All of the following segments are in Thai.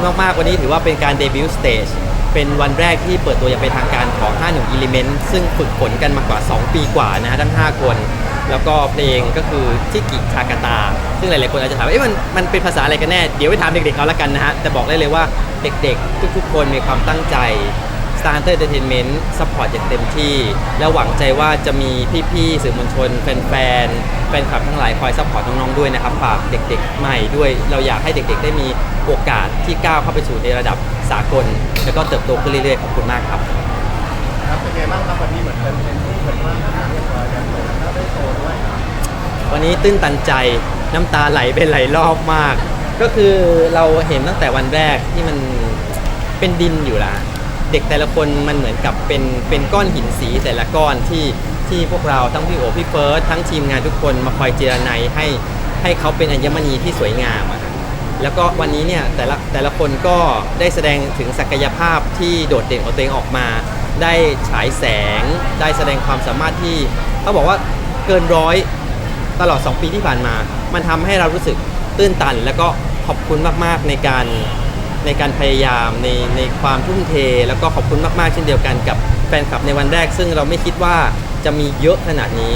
คุณมากๆ วันนี้ถือว่าเป็นการเดบิวต์สเตจเป็นวันแรกที่เปิดตัวอย่างเป็นทางการของ5หนุ่ม Element ซึ่งฝึกฝนกันมากว่า 2 ปีกว่านะฮะทั้ง 5 คน แล้วก็เพลงก็คือชิกิคากาตา ซึ่งหลายๆคนอาจจะถามว่าเอ๊ะมันมันเป็นภาษาอะไรกันแน่ เดี๋ยวไปถามเด็กๆเขาละกันนะฮะ แต่บอกได้เลยว่าเด็กๆ ทุกๆ คนมีความตั้งใจ s t a r t e r Entertainment ซัพพอร์ตอย่างเต็มที่ และหวังใจว่าจะมีพี่ๆสื่อมวลชน แฟนๆแฟนคลับทั้งหลายคอยซัพพอร์ตน้องๆด้วยนะครับฝากเด็ก ๆ ใหม่ด้วย เราอยากให้เด็ก ๆ ได้มี โอกาสที่ก้าวเข้าไปสู่ในระดับสากล แล้วก็เติบโตขึ้นเรื่อยๆขอบคุณมากครับครับเป็นไงบ้างครับวันนี้เหมือนเป็นเป็นที่เหมือนว่าอาหารเรียบร้อยแล้วเลยแล้วได้โชว์ด้วยครับวันนี้ตื้นตันใจน้ำตาไหลเป็นไหลายรอบมาก ก็คือเราเห็นตั้งแต่วันแรกที่มันเป็นดินอยู่ละเด็กแต่ละคนมันเหมือนกับเป็นเป็นก้อนหินสีแต่ละก้อนที่ที่พวกเราทั้งพี่โอพี่เฟิร์สทั้งทีมงานทุกคนมาคอยเจรไนให้ให้เขาเป็นอัญมณีที่สวยงามอะครับ แล้วก็วันนี้เนี่ยแต่ละแต่ละคนก็ได้แสดงถึงศักยภาพที่โดดเด่นของตัวเองออกมา ได้ฉายแสง ได้แสดงความสามารถที่เขาบอกว่าเกินร้อยตลอด 2 ปีที่ผ่านมา มันทำให้เรารู้สึกตื้นตัน แล้วก็ขอบคุณมากๆในการในการพยายามในในความทุ่มเท แล้วก็ขอบคุณมากๆเช่นเดียวกันกับแฟนคลับในวันแรก ซึ่งเราไม่คิดว่าจะมีเยอะขนาดนี้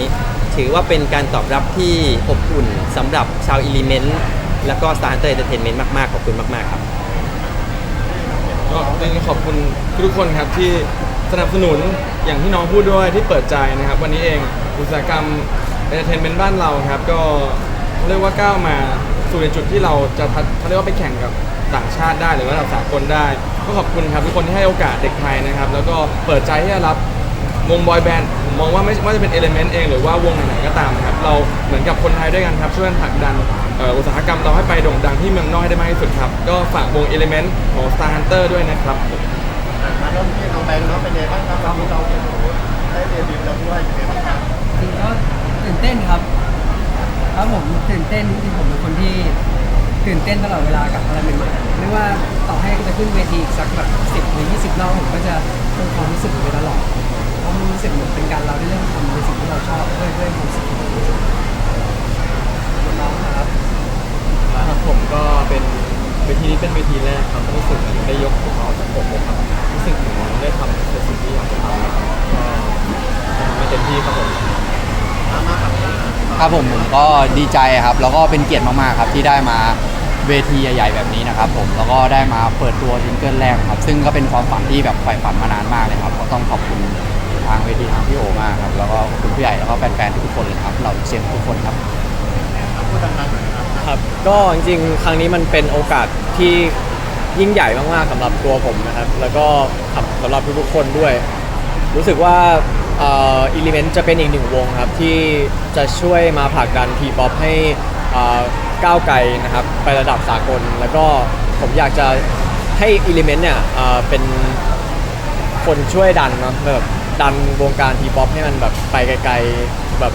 ถือว่าเป็นการตอบรับที่อบอุ่นสำหรับชาวอิเลเมนต์ แล้วก็ Star Hunter Entertainment มาก ๆ ขอบคุณมาก ๆ ครับ ก็จริงขอบคุณทุกคนครับที่สนับสนุนอย่างที่น้องพูดด้วยที่เปิดใจนะครับ วันนี้เองอุตสาหกรรมเอนเตอร์เทนเมนต์บ้านเราครับ ก็เรียกว่าก้าวมาสู่ในจุดที่เราจะทัดเขาเรียกว่าไปแข่งกับต่างชาติได้หรือว่าระดับสากลได้ ก็ขอบคุณครับทุกคนที่ให้โอกาสเด็กไทยนะครับ แล้วก็เปิดใจที่จะรับ วงบอยแบนด์ผมมองว่าไม่ว่าจะเป็นเอลเมนต์เองหรือว่าวงไหนๆก็ตามนะครับเราเหมือนกับคนไทยด้วยกันครับช่วยกันผลักดันเอ่ออุตสาหกรรมเราให้ไปโด่งดังที่เมืองนอกให้ได้มากที่สุดครับ ก็ฝากวงเอลเมนต์ของ Star Hunter ด้วยนะครับมาเริ่มที่น้องแบงค์เนาะเป็นไงบ้างครับวันนี้เราโอ้โหได้เดบิวต์แล้วด้วยเป็นไงบ้างครับจริงก็ตื่นเต้นครับครับผมตื่นเต้นจริงๆผมเป็นคนที่ตื่นเต้นตลอดเวลากับอะไรใหม่ๆไม่ว่าต่อให้จะขึ้นเวทีอีกสักแบบสิบหรือยี่สิบรอบผมก็จะคงความรู้สึกอยู่ตลอด เพราะมันรู้สึกเหมือนเป็นการเราได้เริ่มทำในสิ่งที่เราชอบด้วยด้วยความสุขของเราน้องครับครับผมก็เป็นเวทีนี้เป็นเวทีแรกครับรู้สึกเหมือนได้ยกภูเขาจากอกครับรู้สึกเหมือนได้ทำในสิ่งที่อยากจะทำนะครับก็ทำให้เต็มที่ครับผมครับผมผมก็ดีใจครับ แล้วก็เป็นเกียรติมากๆครับที่ได้มาเวทีใหญ่ๆแบบนี้นะครับผมแล้วก็ได้มาเปิดตัวซิงเกิลแรกครับ ซึ่งก็เป็นความฝันที่แบบใฝ่ฝันมานานมากเลยครับ ก็ต้องขอบคุณ ทางเวทีทางพี่โอมากครับแล้วก็ขอบคุณผู้ใหญ่แล้วก็แฟนๆทุกคนเลยครับเราเชียร์ทุกคนครับพูดดังๆหน่อยนะครับครับก็จริงๆครั้งนี้มันเป็นโอกาสที่ยิ่งใหญ่มากๆสำหรับตัวผมนะครับ แล้วก็สำหรับทุกๆคนด้วย รู้สึกว่าเอ่อลิเมนต์จะเป็นอีกหนึ่งวงครับ ที่จะช่วยมาผลักดันทีป๊อปให้ก้าวไกลนะครับ ไประดับสากล แล้วก็ผมอยากจะให้อิเลเมนต์เนี่ยเอ่อเป็นคนช่วยดันเนาะแบบ ดันวงการทีป๊อปให้มันแบบไปไกลๆแบบ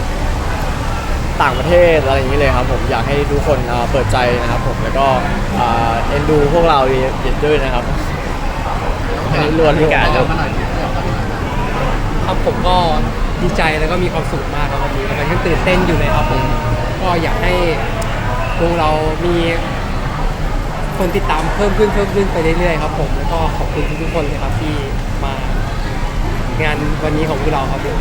ต่างประเทศอะไรอย่างนี้เลยครับผมอยากให้ทุกคนเอ่อเปิดใจนะครับผมแล้วก็เอ่อเอ็นดูพวกเราด้วยนะครับอันนี้ล้วนที่การครับ ครับผมก็ดีใจแล้วก็มีความสุขมากครับวันนี้แล้วก็ยังตื่นเต้นอยู่เลยครับผมก็อยากให้วงเรามีคนติดตามเพิ่มขึ้นเพิ่มขึ้นไปเรื่อยๆครับผมแล้วก็ขอบคุณทุกๆคนเลยครับที่มา งานวันนี้ของพวกเราครับผม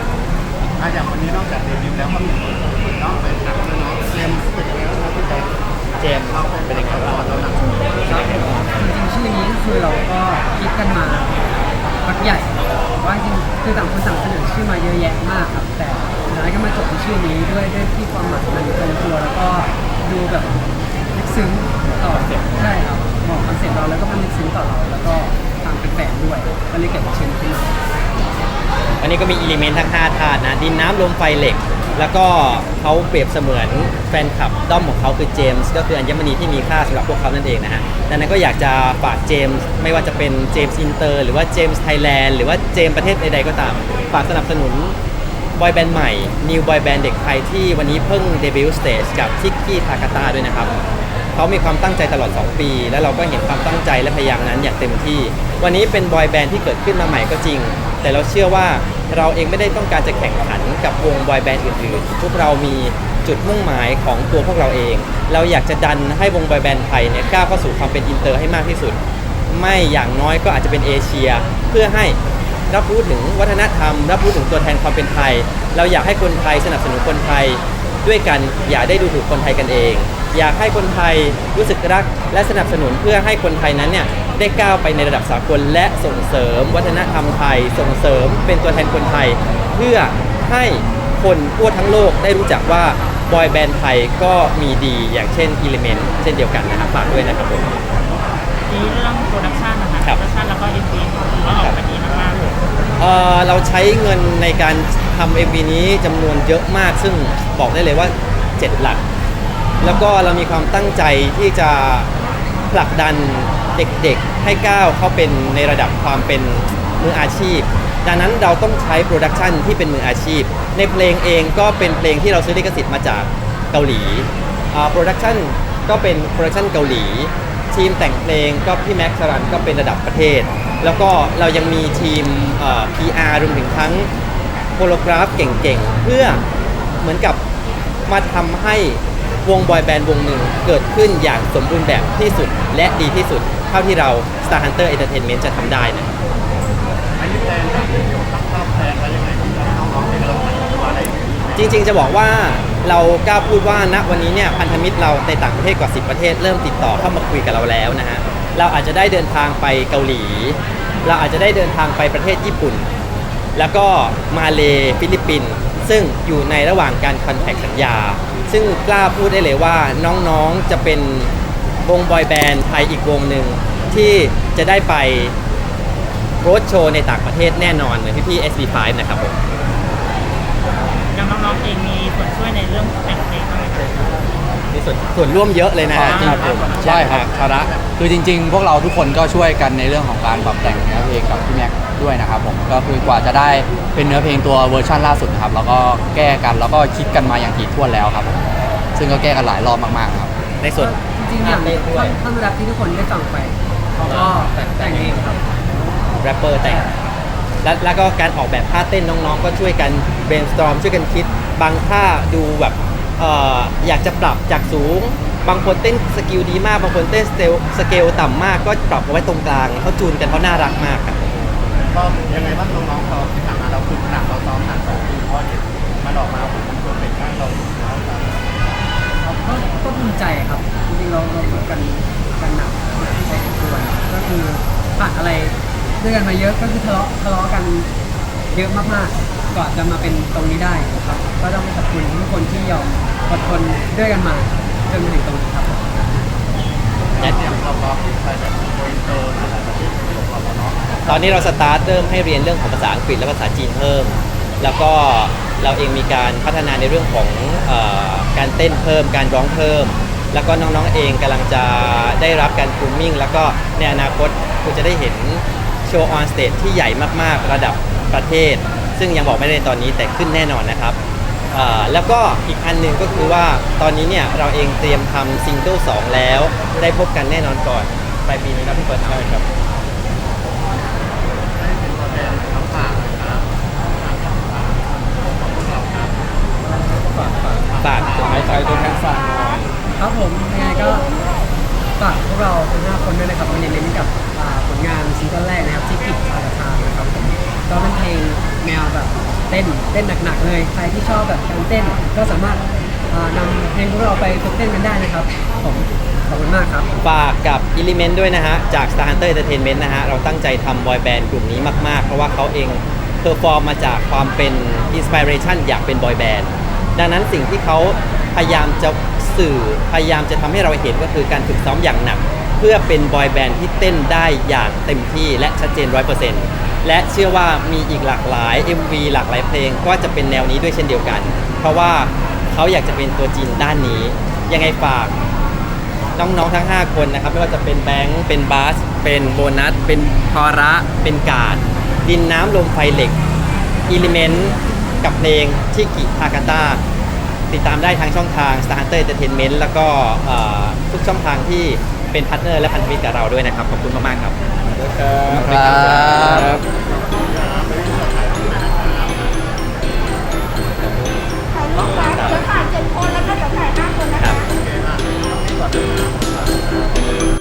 อะอย่างวันนี้นอกจากเดบิวต์แล้วก็มีคนอื่นนอกไปหนักด้วยเนาะเจมส์เป็นยังไงบ้างครับพี่แจ๊คเจมส์เราเป็นยังไงบ้าเราหนักจริงๆชื่อนี้คือเราก็คิดกันมาพักใหญ่ว่าจริงคือต่างคนต่างเสนอชื่อมาเยอะแยะมากครับ แต่สุดท้ายก็มาจบที่ชื่อนี้ด้วยด้วยที่ความหมายมันตรงตัวแล้วก็ดูแบบลึกซึ้งต่อใช่ครับเหมาะคอนเซ็ปต์เราแล้วก็มันลึกซึ้งต่อเราแล้วก็ทางเป็นแฟนด้วยก็เลยเกิดชื่อนี้ขึ้นมา นนี้ก็มีอิเลเมนต์ทั้ง5ธาตุนะ ดินน้ำลมไฟเหล็ก แล้วก็เขาเปรียบเสมือนแฟนคลับด้อมของเขาคือเจมส์ก็คืออัญมณีที่มีค่าสำหรับพวกเขานั่นเองนะฮะดังนั้นก็อยากจะฝากเจมส์ไม่ว่าจะเป็นเจมส์อินเตอร์หรือว่าเจมส์ไทยแลนด์หรือว่าเจมส์ประเทศใดๆก็ตาม ฝากสนับสนุนบอยแบนด์ใหม่ New Boy Band เด็กไทยที่วันนี้เพิ่งเดบิวต์สเตจกับทิกกี้ทากาตาด้วยนะครับเขามีความตั้งใจตลอด 2 ปี แล้วเราก็เห็นความตั้งใจและพยายามนั้นอย่างเต็มที่ วันนี้เป็นบอยแบนด์ที่เกิดขึ้นมาใหม่ก็จริง แต่เราเชื่อว่าเราเองไม่ได้ต้องการจะแข่งขันกับวงบอยแบนด์อื่นๆพวกเรามีจุดมุ่งหมายของตัวพวกเราเอง เราอยากจะดันให้วงบอยแบนด์ไทยเนี่ยก้าวเข้าสู่ความเป็นอินเตอร์ให้มากที่สุด ไม่อย่างน้อยก็อาจจะเป็นเอเชีย เพื่อให้รับรู้ถึงวัฒนธรรม รับรู้ถึงตัวแทนความเป็นไทย เราอยากให้คนไทยสนับสนุนคนไทย ด้วยกันอย่าได้ดูถูกคนไทยกันเอง อยากให้คนไทยรู้สึกรัก และสนับสนุนเพื่อให้คนไทยนั้นเนี่ยได้ก้าวไปในระดับสากลและส่งเสริม วัฒนธรรมไทย ส่งเสริมเป็นตัวแทนคนไทย เพื่อให้คนทั่วทั้งโลกได้รู้จักว่าบอยแบนด์ไทยก็มีดีอย่างเช่น Element เช่นเดียวกันนะครับฝากด้วยนะครับผมนี้เรื่องโปรดักชันนะคะครับโปรดักชันแล้วก็เอ็นดีถือว่าออกมาดีมากๆ เอ่อเราใช้เงินในการทำ MV นี้จำนวนเยอะมาก ซึ่งบอกได้เลยว่า 7 หลัก แล้วก็เรามีความตั้งใจที่จะผลักดันเด็กๆ ให้ก้าวเข้าเป็นในระดับความเป็นมืออาชีพ ดังนั้นเราต้องใช้โปรดักชันที่เป็นมืออาชีพ ในเพลงเองก็เป็นเพลงที่เราซื้อลิขสิทธิ์มาจากเกาหลีโปรดักชันก็เป็นโปรดักชันเกาหลี ทีมแต่งเพลงก็พี่แม็กซ์สรันก็เป็นระดับประเทศ แล้วก็เรายังมีทีมเอ่อ PR รวมถึงทั้งโคโลกราฟเก่งๆ เพื่อเหมือนกับมาทำให้วงบอยแบนด์วงหนึ่งเกิดขึ้นอย่างสมบูรณ์แบบที่สุดและดีที่สุด เท่าที่เรา Star Hunter Entertainment จะทำได้นะครับอันนี้แพลนแบบตั้งรอบแพลนไว้ยังไงที่จะให้น้องๆได้เริ่มทำตัวอะไรอย่างนี้ จริงๆ จะบอกว่า เรากล้าพูดว่าณวันนี้เนี่ยพันธมิตรเราในต่างประเทศกว่า 10 ประเทศ เริ่มติดต่อเข้ามาคุยกับเราแล้วนะฮะเราอาจจะได้เดินทางไปเกาหลี เราอาจจะได้เดินทางไปประเทศญี่ปุ่น แล้วก็มาเลฟิลิปปินส์ซึ่งอยู่ในระหว่างการคอนแทคสัญญา ซึ่งกล้าพูดได้เลยว่าน้องๆจะเป็นวงบอยแบนด์ไทยอีกวงหนึ่งที่จะได้ไปโรดโชว์ในต่างประเทศแน่นอนเหมือนพี่ SB5 นะครับผม ยังน้องๆเองมีส่วนช่วยในเรื่องแต่งเพลงบ้างไหมคะมีส่วนส่วนร่วมเยอะเลยนะฮะครับผมใช่ครับชาระคือจริง ๆ พวกเราทุกคนก็ช่วยกันในเรื่องของการปรับแต่งเนื้อเพลงกับพี่แม็กซ์ด้วยนะครับผมก็คือกว่าจะได้เป็นเนื้อเพลงตัวเวอร์ชันล่าสุดนะครับแล้วก็แก้กันแล้วก็คิดกันมาอย่างถี่ถ้วนแล้วครับผมซึ่งก็แก้กันหลายรอบมากๆครับ ในส่วน จริงๆอย่างเต้นด้วยท่อนรับที่ทุกคนได้ฟังไปเขาก็แต่งเองครับ แรปเปอร์แต่ง แล้วแล้วก็การออกแบบท่าเต้นน้องๆ ก็ช่วยกัน brainstorm ช่วยกันคิด บางท่าดูแบบเอ่ออยากจะปรับจากสูง บางคนเต้นสกิลดีมาก บางคนเต้นสเตลสเกลต่ำมาก ก็ปรับเอาไว้ตรงกลางเขาจูนกันเขาน่ารักมากครับ ก็ยังไงบ้างน้องๆเราที่ผ่านมาเราคือขนาดเราซ้อมหนักสองปีพอเนี่ยมันออกมาผมควรเป็นบ้างเราเราเราก็ก็ภูมิใจครับจริงๆเราเราฝึกกันกันหนักหนักพอสมควรก็คือผ่านอะไร ด้วยกันมาเยอะก็คือทะเลาะทะเลาะกันเยอะมากๆก่อนจะมาเป็นตรงนี้ได้ครับ ก็ต้องขอบคุณทุกคนที่ยอมอดทนด้วยกันมาจนมาถึงตรงนี้ครับอย่างเราก็ไปแบบโกอินเตอร์อะไรแบบนี้ของเราเนาะตอนนี้เราสตาร์ทเริ่มให้เรียนเรื่องของภาษาอังกฤษและภาษาจีนเพิ่ม แล้วก็เราเองมีการพัฒนาในเรื่องของเออการเต้นเพิ่ม การร้องเพิ่ม แล้วก็น้องๆเองกำลังจะได้รับการกรูมมิ่ง แล้วก็ในอนาคตคุณจะได้เห็น โชว์ออนสเตจที่ใหญ่มากๆ ระดับประเทศ ซึ่งยังบอกไม่ได้ในตอนนี้แต่ขึ้นแน่นอนนะครับเอ่อแล้วก็อีกอันหนึ่งก็คือว่าตอนนี้เนี่ยเราเองเตรียมทำซิงเกิล2แล้ว ได้พบกันแน่นอนก่อนปลายปีนี้ครับพี่เฟิร์สครับให้เป็นตัวแทนน้ำฝากนะครับของพวกเราครับฝากใครใครตัวแทนฝากหน่อยครับผมยังไงก็ฝากพวกเราทั้งห้าคนด้วยนะครับวันนี้เน้นกับอ่าผลงาน ซิงเกิลแรกนะครับที่กิจพาราทานะครับผมก็เป็นเพลงแนวแบบเต้นเต้นหนักๆเลย ใครที่ชอบแบบการเต้นก็สามารถนำเพลงพวกเราไปฝึกเต้นกันได้นะครับผมขอบคุณมากครับ ฝากกับ Element ด้วยนะฮะ จาก Star Hunter Entertainment นะฮะ เราตั้งใจทำบอยแบนด์กลุ่มนี้มากๆ เพราะว่าเขาเองเพอร์ฟอร์มมาจากความเป็นอินสปิเรชันอยากเป็นบอยแบนด์ดังนั้นสิ่งที่เขาพยายามจะสื่อพยายามจะทำให้เราเห็นก็คือการฝึกซ้อมอย่างหนัก เพื่อเป็นบอยแบนด์ที่เต้นได้อย่างเต็มที่และชัดเจน 100%และเชื่อว่ามีอีกหลากหลาย MV หลากหลายเพลงก็จะเป็นแนวนี้ด้วยเช่นเดียวกัน เพราะว่าเขาอยากจะเป็นตัวจริงด้านนี้ ยังไงฝากน้องๆทั้ง 5 คนนะครับไม่ว่าจะเป็นแบงค์เป็นบาส เป็นโบนัส เป็นทอระ เป็นกาด ดินน้ำลมไฟเหล็กอิเลเมนต์กับเพลงชิกิทากาตาติดตามได้ทางช่องทาง Star Hunter Entertainment แล้วก็ทุกช่องทางที่ เป็นพาร์ทเนอร์และพันธมิตรกับเราด้วยนะครับ ขอบคุณมากๆครับ ครับแล้เดี๋ยวถ่ายเจ็ดคนแล้วก็เดี๋ยวถ่ายห้าคนนะคะ